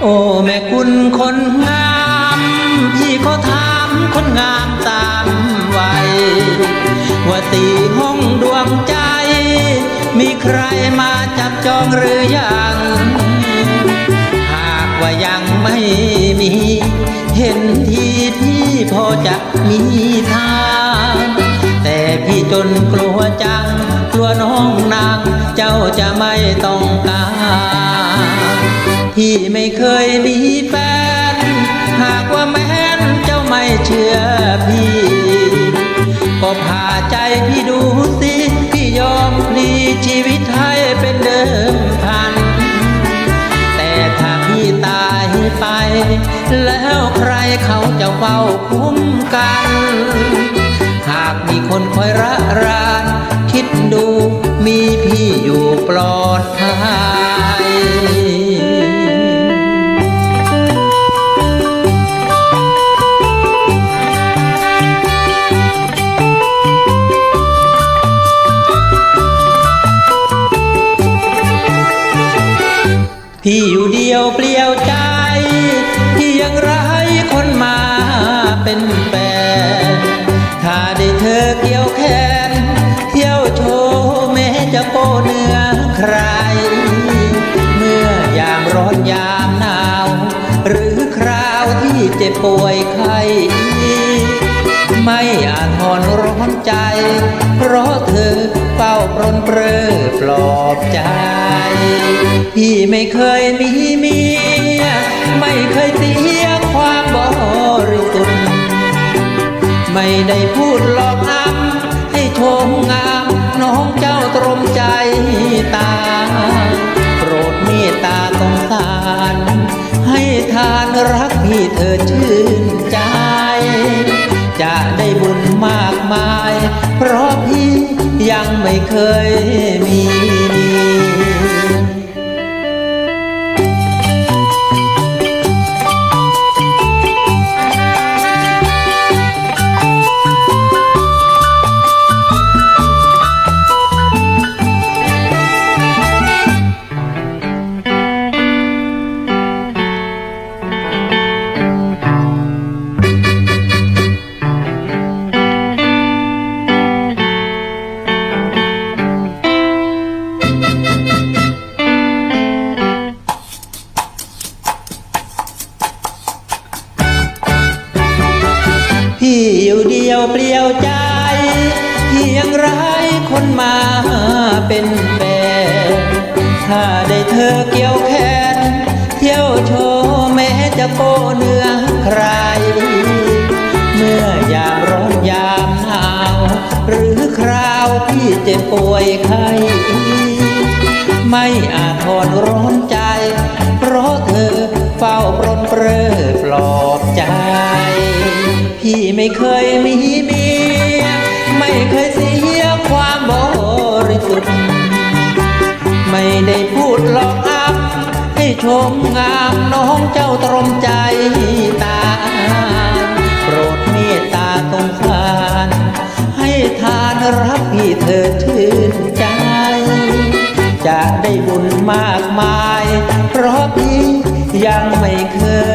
โอ้ แม่คุณคนงาม พี่ขอถามคนงามตา ว่าตีห้องดวงใจ มีใครมาจับจองหรือยัง หากว่ายังไม่มี เห็นทีที่พอจะมีทางแต่พี่จนกลัวจัง กลัวน้องนาง เจ้าจะไม่ต้องการพี่ไม่เคยมีแฟน หากว่าแม้นเจ้าไม่เชื่อ แล้วใครเขาจะเฝ้าคุ้มกัน หากมีคนคอยระรานคิดดูมีพี่อยู่ปลอดภัยพี่อยู่เดียวเปลี่ย เป็นแฟนถ้าได้เธอเกี่ยวแขนเที่ยวโชว์แม้จะโปเนื้อใคร เมื่อยามร้อนยามหนาว หรือคราวที่เจ็บป่วยไข้ไม่อาจทนร้อนใจ เพราะเธอเฝ้าปรนเปรอปลอบใจ พี่ไม่เคยมีเมีย ไม่เคยเสียความบริสุทธิ์ ไม่ได้พูดหลอกอ้ำให้ชมงามน้องเจ้าตรมใจตา โปรดเมตตาสงสาร ให้ทานรักพี่เธอชื่นใจ จะได้บุญมากมาย เพราะพี่ยังไม่เคยมี อยู่เดียวเปลี่ยวใจเพียงไรคนมาเป็นแฟนถ้าได้เธอเกี่ยวแขนเที่ยวโชว์แม้จะโปเนื้อใคร เมื่อยามร้อนยามหนาว หรือคราวพี่เจ็บป่วยไข้ไม่อาจทนร้อนใจ เพราะเธอเฝ้าปรนเปรอปลอบใจ พี่ไม่เคยมีเมียไม่เคยเสียความบริสุทธิ์ ไม่ได้พูดหลอกอับให้ชมงามน้องเจ้าตรมใจตา โปรดเมตตาสงสารให้ทานรับพี่เธอชื่นใจ จะได้บุญมากมาย เพราะพี่ยังไม่เคย